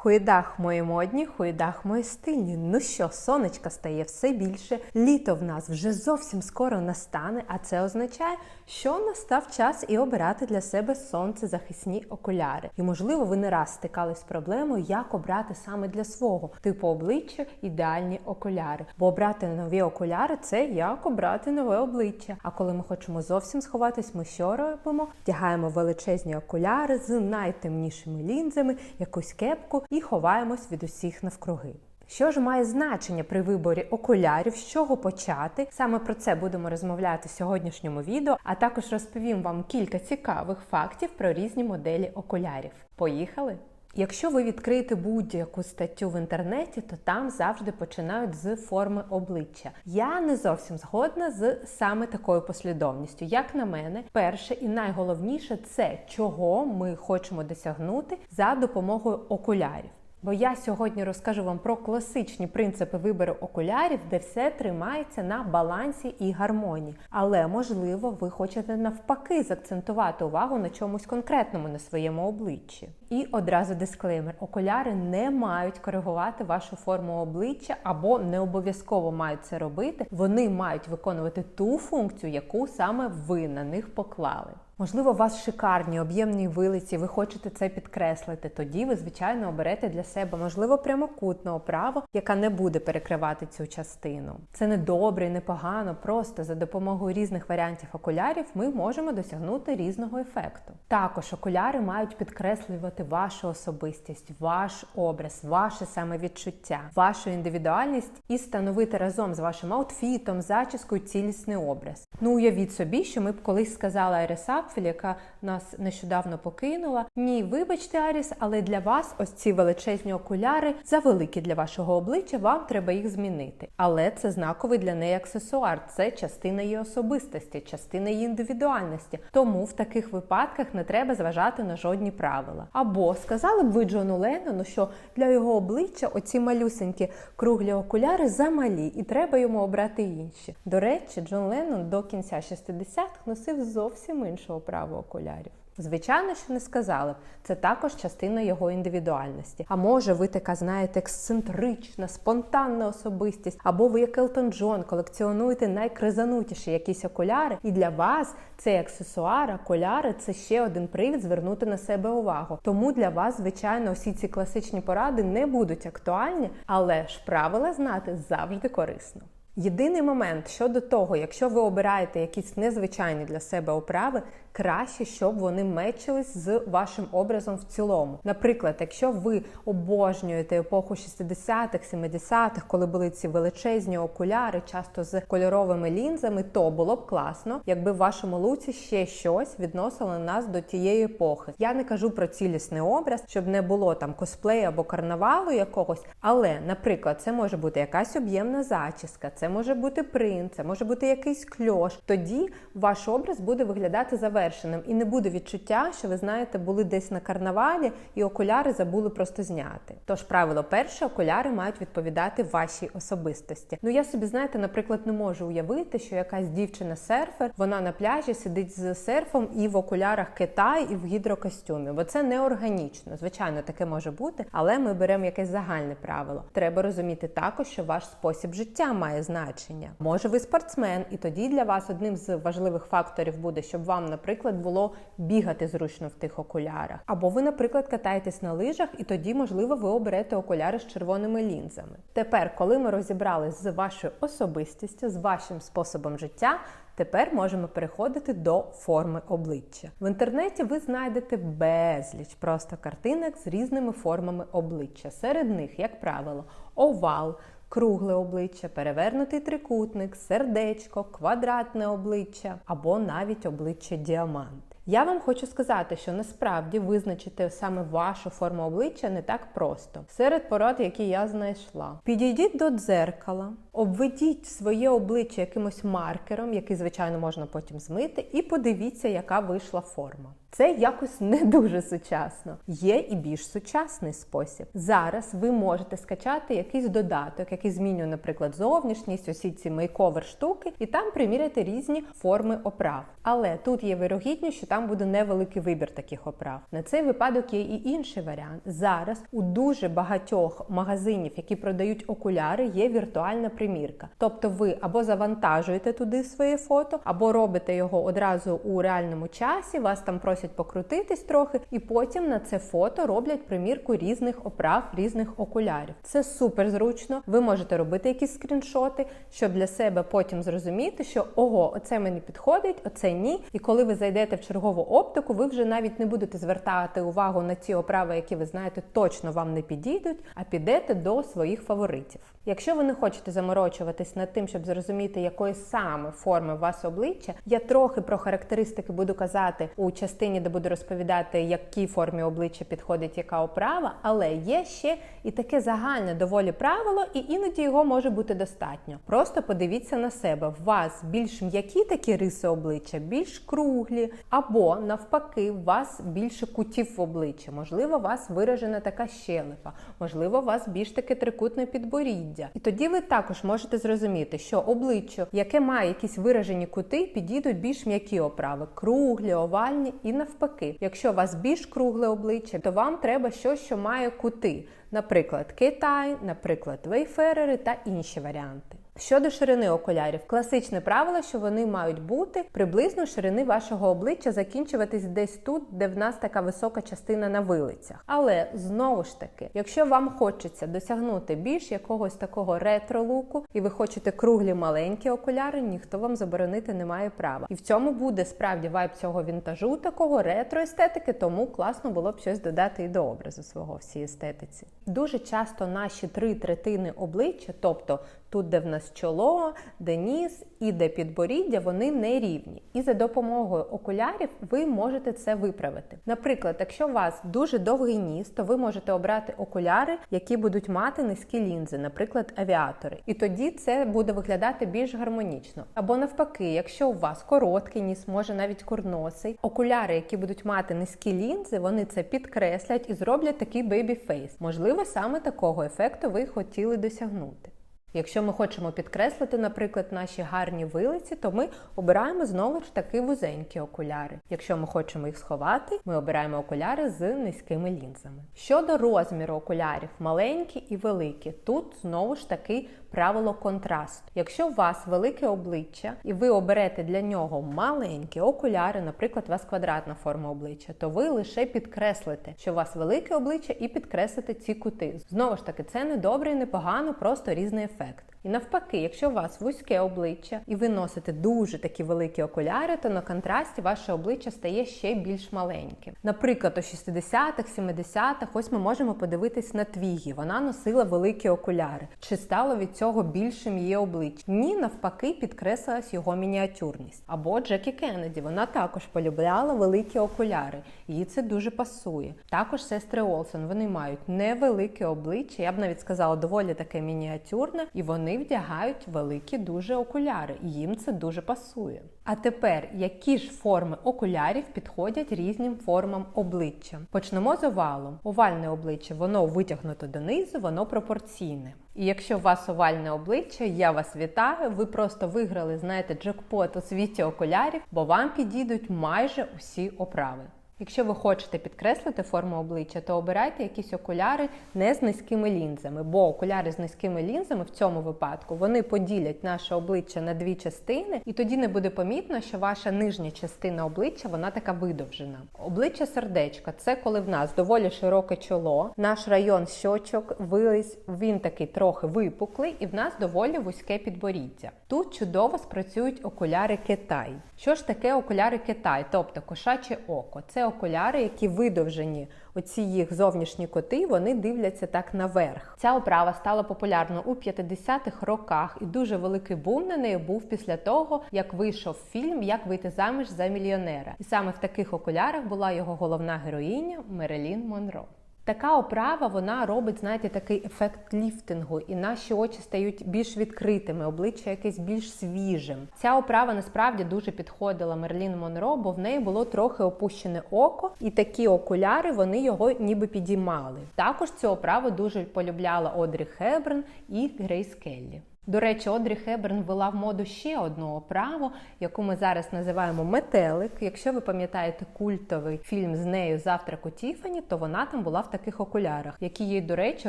Хуєдах мої модні, хуєдах мої стильні. Ну що, сонечка стає все більше. Літо в нас вже зовсім скоро настане, а це означає, що настав час і обирати для себе сонцезахисні окуляри. І можливо, ви не раз стикались з проблемою, як обрати саме для свого типу обличчя ідеальні окуляри. Бо обрати нові окуляри це як обрати нове обличчя. А коли ми хочемо зовсім сховатись, ми що робимо? Вдягаємо величезні окуляри з найтемнішими лінзами, якусь кепку і ховаємось від усіх навкруги. Що ж має значення при виборі окулярів, з чого почати? Саме про це будемо розмовляти в сьогоднішньому відео, а також розповім вам кілька цікавих фактів про різні моделі окулярів. Поїхали! Якщо ви відкриєте будь-яку статтю в інтернеті, то там завжди починають з форми обличчя. Я не зовсім згодна з саме такою послідовністю. Як на мене, перше і найголовніше це чого ми хочемо досягнути за допомогою окулярів. Бо я сьогодні розкажу вам про класичні принципи вибору окулярів, де все тримається на балансі і гармонії. Але можливо, ви хочете навпаки заакцентувати увагу на чомусь конкретному на своєму обличчі. І одразу дисклеймер: окуляри не мають коригувати вашу форму обличчя або не обов'язково мають це робити. Вони мають виконувати ту функцію, яку саме ви на них поклали. Можливо, у вас шикарні об'ємні вилиці, ви хочете це підкреслити. Тоді ви, звичайно, оберете для себе, можливо, прямокутну оправу, яка не буде перекривати цю частину. Це не добре і не погано. Просто за допомогою різних варіантів окулярів ми можемо досягнути різного ефекту. Також окуляри мають підкреслювати вашу особистість, ваш образ, ваше самовідчуття, вашу індивідуальність і становити разом з вашим аутфітом, зачіскою цілісний образ. Ну уявіть собі, що ми б колись сказали Айреса Апфель, яка нас нещодавно покинула. Ні, вибачте, Аріс, але для вас ось ці величезні окуляри завеликі для вашого обличчя, вам треба їх змінити. Але це знаковий для неї аксесуар, це частина її особистості, частина її індивідуальності. Тому в таких випадках не треба зважати на жодні правила. Або сказали б ви Джону Леннону, що для його обличчя оці малюсенькі круглі окуляри замалі, і треба йому обрати інші. До речі, Джон Леннон до кінця 60-х носив зовсім іншу оправу окулярів. Звичайно, що не сказали б, це також частина його індивідуальності. А може, ви така, знаєте, ексцентрична, спонтанна особистість, або ви, як Елтон Джон, колекціонуєте найкризанутіші якісь окуляри, і для вас цей аксесуар, окуляри це ще один привід звернути на себе увагу. Тому для вас, звичайно, всі ці класичні поради не будуть актуальні, але ж правила знати завжди корисно. Єдиний момент щодо того, якщо ви обираєте якісь незвичайні для себе оправи, краще, щоб вони мечились з вашим образом в цілому. Наприклад, якщо ви обожнюєте епоху 60-х, 70-х, коли були ці величезні окуляри, часто з кольоровими лінзами, то було б класно, якби в вашому луці ще щось відносило нас до тієї епохи. Я не кажу про цілісний образ, щоб не було там косплею або карнавалу якогось, але, наприклад, це може бути якась об'ємна зачіска, це може бути принт, це може бути якийсь кльош. Тоді ваш образ буде виглядати завершеним і не буде відчуття, що ви знаєте, були десь на карнавалі і окуляри забули просто зняти. Тож правило перше, окуляри мають відповідати вашій особистості. Ну я собі знаєте, наприклад, не можу уявити, що якась дівчина-серфер, вона на пляжі сидить з серфом і в окулярах Китай, і в гідрокостюмі, бо це неорганічно. Звичайно, таке може бути, але ми беремо якесь загальне правило. Треба розуміти також, що ваш спосіб життя має значення. Може, ви спортсмен, і тоді для вас одним з важливих факторів буде, щоб вам, наприклад, було бігати зручно в тих окулярах. Або ви, наприклад, катаєтесь на лижах, і тоді, можливо, ви оберете окуляри з червоними лінзами. Тепер, коли ми розібрались з вашою особистістю, з вашим способом життя. Тепер можемо переходити до форми обличчя. В інтернеті ви знайдете безліч просто картинок з різними формами обличчя. Серед них, як правило, овал, кругле обличчя, перевернутий трикутник, сердечко, квадратне обличчя або навіть обличчя діамант. Я вам хочу сказати, що насправді визначити саме вашу форму обличчя не так просто. Серед порад, які я знайшла, підійдіть до дзеркала, обведіть своє обличчя якимось маркером, який, звичайно, можна потім змити, і подивіться, яка вийшла форма. Це якось не дуже сучасно. Є і більш сучасний спосіб. Зараз ви можете скачати якийсь додаток, який змінює, наприклад, зовнішність, усі ці мейковер штуки, і там приміряти різні форми оправ. Але тут є вирогідність, що там буде невеликий вибір таких оправ. На цей випадок є і інший варіант. Зараз у дуже багатьох магазинів, які продають окуляри, є віртуальна примірка. Тобто ви або завантажуєте туди своє фото, або робите його одразу у реальному часі. Вас там просять покрутитись трохи, і потім на це фото роблять примірку різних оправ, різних окулярів. Це супер зручно. Ви можете робити якісь скріншоти, щоб для себе потім зрозуміти, що ого, оце мені підходить, оце ні. І коли ви зайдете в чергову оптику, ви вже навіть не будете звертати увагу на ті оправи, які ви знаєте, точно вам не підійдуть, а підете до своїх фаворитів. Якщо ви не хочете заморочуватись над тим, щоб зрозуміти, якої саме форми у вас обличчя, я трохи про характеристики буду казати у частині, де буду розповідати, якій формі обличчя підходить яка оправа, але є ще і таке загальне доволі правило, і іноді його може бути достатньо. Просто подивіться на себе. У вас більш м'які такі риси обличчя, більш круглі, або навпаки, у вас більше кутів в обличчя. Можливо, у вас виражена така щелепа, можливо, у вас більш таке трикутне підборіддя. І тоді ви також можете зрозуміти, що обличчя, яке має якісь виражені кути, підійдуть більш м'які оправи, круглі, овальні і навпаки. Якщо у вас більш кругле обличчя, то вам треба щось, що має кути. Наприклад, Китай, наприклад, вейферери та інші варіанти. Щодо ширини окулярів, класичне правило, що вони мають бути приблизно ширини вашого обличчя, закінчуватись десь тут, де в нас така висока частина на вилицях. Але знову ж таки, якщо вам хочеться досягнути більш якогось такого ретро-луку, і ви хочете круглі маленькі окуляри, ніхто вам заборонити не має права. І в цьому буде справді вайб цього вінтажу, такого ретро-естетики, тому класно було б щось додати і до образу свого всій естетиці. Дуже часто наші три третини обличчя, тобто Тут, де в нас чоло, де ніс і де підборіддя, вони не рівні. І за допомогою окулярів ви можете це виправити. Наприклад, якщо у вас дуже довгий ніс, то ви можете обрати окуляри, які будуть мати низькі лінзи, наприклад, авіатори. І тоді це буде виглядати більш гармонічно. Або навпаки, якщо у вас короткий ніс, може навіть курносий, окуляри, які будуть мати низькі лінзи, вони це підкреслять і зроблять такий бейбі-фейс. Можливо, саме такого ефекту ви хотіли досягнути. Якщо ми хочемо підкреслити, наприклад, наші гарні вилиці, то ми обираємо знову ж таки вузенькі окуляри. Якщо ми хочемо їх сховати, ми обираємо окуляри з низькими лінзами. Щодо розміру окулярів, маленькі і великі, тут знову ж таки правило контрасту. Якщо у вас велике обличчя і ви оберете для нього маленькі окуляри, наприклад, у вас квадратна форма обличчя, то ви лише підкреслите, що у вас велике обличчя і підкреслите ці кути. Знову ж таки, це не добре і не погано, просто різний ефект. І навпаки, якщо у вас вузьке обличчя і ви носите дуже такі великі окуляри, то на контрасті ваше обличчя стає ще більш маленьким. Наприклад, у 60-х, 70-х, ось ми можемо подивитись на Твігі. Вона носила великі окуляри. Чи стало від цього більшим її обличчя? Ні, навпаки, підкреслилась його мініатюрність. Або Джекі Кеннеді, вона також полюбляла великі окуляри. Їй це дуже пасує. Також сестри Олсен, вони мають невелике обличчя, я б навіть сказала, доволі таке мініатюрне, і вони вдягають великі дуже окуляри. Їм це дуже пасує. А тепер, які ж форми окулярів підходять різним формам обличчя? Почнемо з овалу. Овальне обличчя, воно витягнуто донизу, воно пропорційне. І якщо у вас овальне обличчя, я вас вітаю. Ви просто виграли, знаєте, джекпот у світі окулярів, бо вам підійдуть майже усі оправи. Якщо ви хочете підкреслити форму обличчя, то обирайте якісь окуляри не з низькими лінзами, бо окуляри з низькими лінзами в цьому випадку вони поділять наше обличчя на дві частини, і тоді не буде помітно, що ваша нижня частина обличчя вона така видовжена. Обличчя сердечка це коли в нас доволі широке чоло, наш район щочок, вились, він такий трохи випуклий, і в нас доволі вузьке підборіддя. Тут чудово спрацюють окуляри Китай. Що ж таке окуляри Китай, тобто кошаче око? Це окуляри, які видовжені, оці їх зовнішні коти, вони дивляться так наверх. Ця оправа стала популярною у 50-х роках, і дуже великий бум на неї був після того, як вийшов фільм Як вийти заміж за мільйонера. І саме в таких окулярах була його головна героїня Мерелін Монро. Така оправа вона робить, знаєте, такий ефект ліфтингу, і наші очі стають більш відкритими, обличчя якесь більш свіжим. Ця оправа насправді дуже підходила Мерлін Монро, бо в неї було трохи опущене око, і такі окуляри вони його ніби підіймали. Також цю оправу дуже полюбляла Одрі Хеберн і Грейс Келлі. До речі, Одрі Хеберн ввела в моду ще одну оправу, яку ми зараз називаємо метелик. Якщо ви пам'ятаєте культовий фільм з нею Завтрак у Тіфані, то вона там була в таких окулярах, які їй, до речі,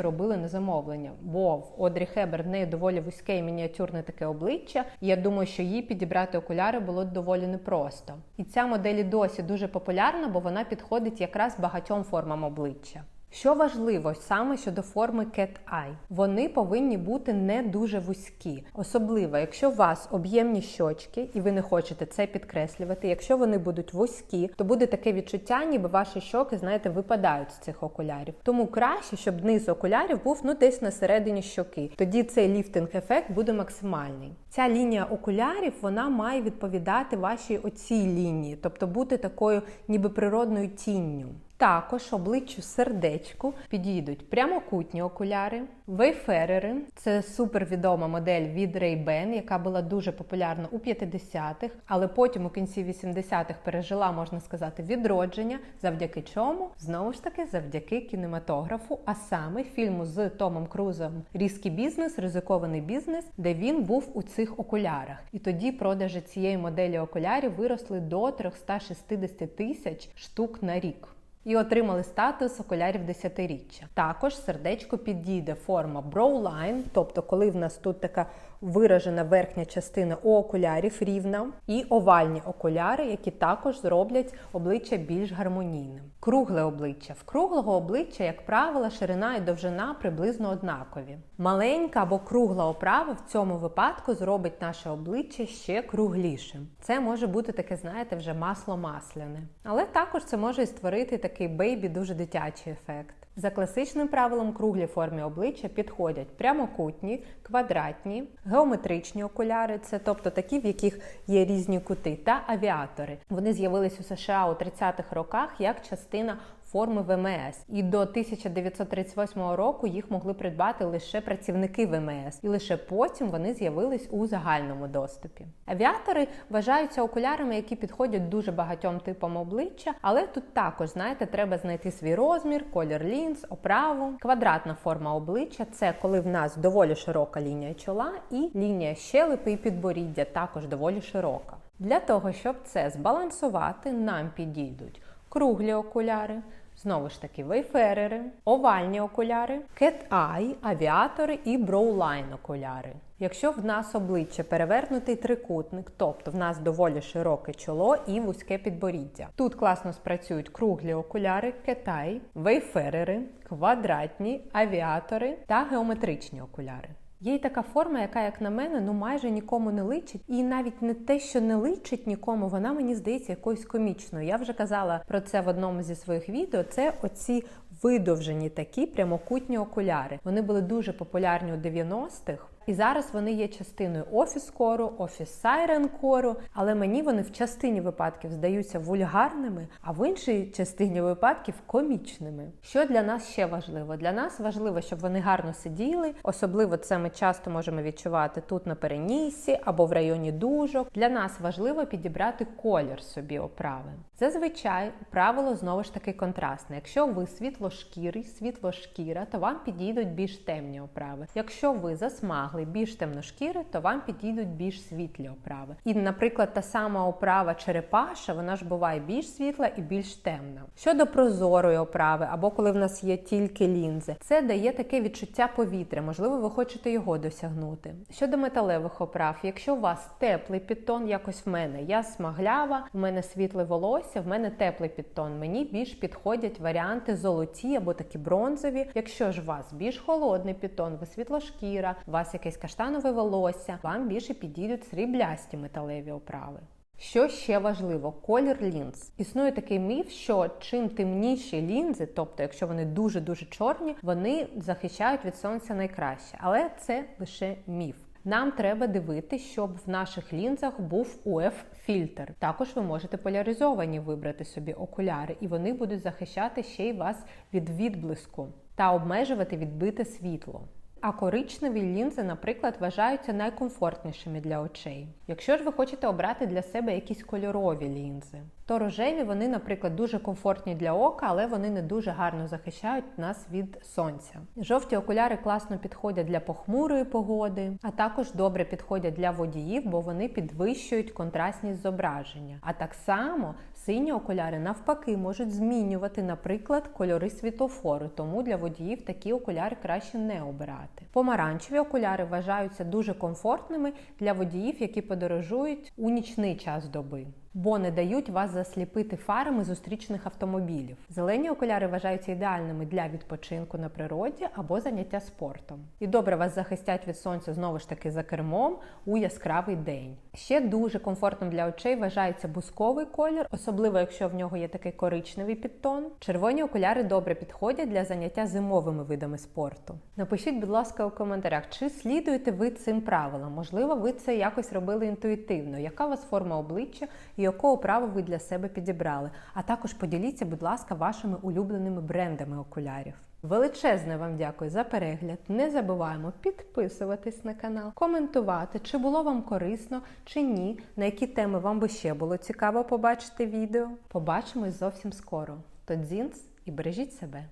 робили на замовлення. Бо в Одрі Хеберн в неї доволі вузьке і мініатюрне таке обличчя. І я думаю, що їй підібрати окуляри було доволі непросто. І ця модель досі дуже популярна, бо вона підходить якраз багатьом формам обличчя. Що важливо саме щодо форми Cat Eye? Вони повинні бути не дуже вузькі, особливо, якщо у вас об'ємні щочки, і ви не хочете це підкреслювати. Якщо вони будуть вузькі, то буде таке відчуття, ніби ваші щоки, знаєте, випадають з цих окулярів. Тому краще, щоб низ окулярів був ну десь на середині щоки. Тоді цей ліфтинг-ефект буде максимальний. Ця лінія окулярів вона має відповідати вашій оцій лінії, тобто бути такою, ніби природною тінню. Також обличчю сердечку підійдуть прямокутні окуляри, вейферери. Це супервідома модель від Ray-Ban, яка була дуже популярна у 50-х, але потім у кінці 80-х пережила, можна сказати, відродження. Завдяки чому? Знову ж таки, завдяки кінематографу, а саме фільму з Томом Крузом Різкий бізнес, ризикований бізнес, де він був у цих окулярах. І тоді продажі цієї моделі окулярів виросли до 360 тисяч штук на рік і отримали статус окулярів десятиріччя. Також сердечко підійде форма Browline, тобто коли в нас тут така виражена верхня частина у окулярів рівна, і овальні окуляри, які також зроблять обличчя більш гармонійним. Кругле обличчя. В круглого обличчя, як правило, ширина і довжина приблизно однакові. Маленька або кругла оправа в цьому випадку зробить наше обличчя ще круглішим. Це може бути таке, знаєте, вже масло масляне. Але також це може і створити такий бейбі дуже дитячий ефект. За класичним правилом круглі формі обличчя підходять прямокутні, квадратні, геометричні окуляри, це тобто такі, в яких є різні кути, та авіатори. Вони з'явились у США у 30-х роках як частина форми ВМС. І до 1938 року їх могли придбати лише працівники ВМС, і лише потім вони з'явились у загальному доступі. Авіатори вважаються окулярами, які підходять дуже багатьом типам обличчя, але тут також, знаєте, треба знайти свій розмір, колір лінз, оправу. Квадратна форма обличчя це коли в нас доволі широка лінія чола, і лінія щелепи і підборіддя також доволі широка. Для того, щоб це збалансувати, нам підійдуть круглі окуляри. Знову ж таки, вейферери, овальні окуляри, кет-ай, авіатори і броулайн окуляри. Якщо в нас обличчя перевернутий трикутник, тобто в нас доволі широке чоло і вузьке підборіддя. Тут класно спрацюють круглі окуляри, кетай, вейферери, квадратні, авіатори та геометричні окуляри. Є й така форма, яка, як на мене, ну майже нікому не личить, і навіть не те, що не личить нікому, вона мені здається якоюсь комічною. Я вже казала про це в одному зі своїх відео. Це оці видовжені такі прямокутні окуляри. Вони були дуже популярні у 90-х. І зараз вони є частиною офіс кору, офіс сайрен кору, але мені вони в частині випадків здаються вульгарними, а в іншій частині випадків комічними. Що для нас ще важливо? Для нас важливо, щоб вони гарно сиділи. Особливо це ми часто можемо відчувати тут на перенісі або в районі дужок. Для нас важливо підібрати колір собі оправи. Зазвичай правило знову ж таки контрастне. Якщо ви світлошкірий, світлошкіра, то вам підійдуть більш темні оправи. Якщо ви засмагли, більш темношкіри, то вам підійдуть більш світлі оправи. І, наприклад, та сама оправа черепаша, вона ж буває більш світла і більш темна. Щодо прозорої оправи, або коли в нас є тільки лінзи, це дає таке відчуття повітря. Можливо, ви хочете його досягнути. Щодо металевих оправ, якщо у вас теплий підтон, якось в мене я смаглява, в мене світле волосся, в мене теплий підтон. Мені більш підходять варіанти золоті або такі бронзові. Якщо ж у вас більш холодний підтон, ви світлошкіра, у вас якесь каштанове волосся, вам більше підійдуть сріблясті металеві оправи. Що ще важливо, колір лінз. Існує такий міф, що чим темніші лінзи, тобто, якщо вони дуже дуже чорні, вони захищають від сонця найкраще. Але це лише міф. Нам треба дивитися, щоб в наших лінзах був УФ фільтр. Також ви можете поляризовані вибрати собі окуляри, і вони будуть захищати ще й вас від відблиску та обмежувати відбите світло. А коричневі лінзи, наприклад, вважаються найкомфортнішими для очей. Якщо ж ви хочете обрати для себе якісь кольорові лінзи, то рожеві вони, наприклад, дуже комфортні для ока, але вони не дуже гарно захищають нас від сонця. Жовті окуляри класно підходять для похмурої погоди, а також добре підходять для водіїв, бо вони підвищують контрастність зображення. А так само сині окуляри навпаки можуть змінювати, наприклад, кольори світофору, тому для водіїв такі окуляри краще не обирати. Помаранчеві окуляри вважаються дуже комфортними для водіїв, які подорожують у нічний час доби. Бо не дають вас засліпити фарами зустрічних автомобілів. Зелені окуляри вважаються ідеальними для відпочинку на природі або заняття спортом. І добре вас захистять від сонця знову ж таки за кермом у яскравий день. Ще дуже комфортним для очей вважається бусковий колір, особливо якщо в нього є такий коричневий підтон. Червоні окуляри добре підходять для заняття зимовими видами спорту. Напишіть, будь ласка, у коментарях, чи слідуєте ви цим правилам? Можливо, ви це якось робили інтуїтивно. Яка у вас форма обличчя і якого права ви для себе підібрали? А також поділіться, будь ласка, вашими улюбленими брендами окулярів. Величезне вам дякую за перегляд. Не забуваємо підписуватись на канал, коментувати, чи було вам корисно, чи ні, на які теми вам би ще було цікаво побачити відео. Побачимось зовсім скоро. То дзінц і бережіть себе.